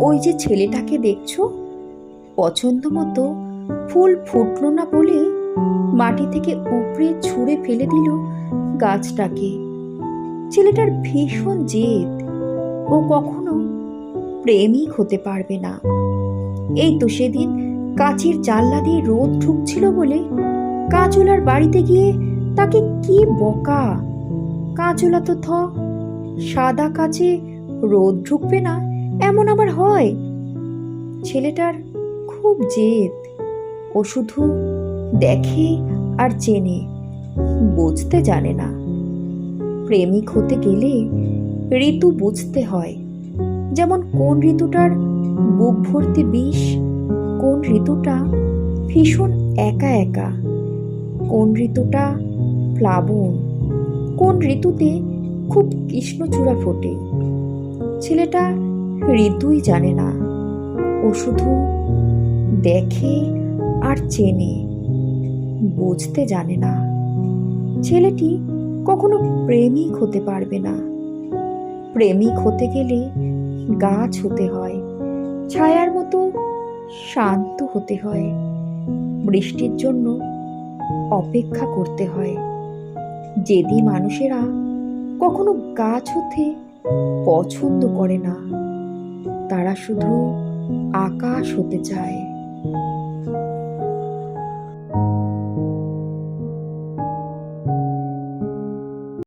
ওই যে ছেলেটাকে দেখছ? পছন্দ মতো ফুল ফুটলো না বলে মাটি থেকে উপড়ে ছুঁড়ে ফেলে দিল গাছটাকে। ছেলেটার ভীষণ জেদ। ও কখনো প্রেমিক হতে পারবে না। এই তো সেদিন কাচের জানলা দিয়ে রোদ ঢুকছিল বলে কাজলার বাড়িতে গিয়ে তাকে কি বকা। কাজলা তো থ, সাদা কাচে রোদ ঢুকবে না। এমন আবার হয়? ছেলেটার খুব জেদ। ও শুধু দেখে আর চেনে, বুঝতে জানে না। প্রেমিক হতে গেলে ঋতু বুঝতে হয়। যেমন কোন ঋতুটার বুক ভর্তি বিষ, কোন ঋতুটা ভীষণ একা একা, কোন ঋতুটা প্লাবন, কোন ঋতুতে খুব কৃষ্ণচূড়া ফোটে। ছেলেটা ঋতুই জানে না। ও শুধু দেখে আর চেনে। বুঝতে জানে না। ছেলেটি কখনো প্রেমিক হতে পারবে না। প্রেমিক হতে গেলে গাছ হতে হয়। ছায়ার মতো শান্ত হতে হয়। বৃষ্টির জন্য অপেক্ষা করতে হয়। যেদি মানুষেরা কখনো গাছ হতে পছন্দ করে না। তারা শুধু আকাশ হতে চায়।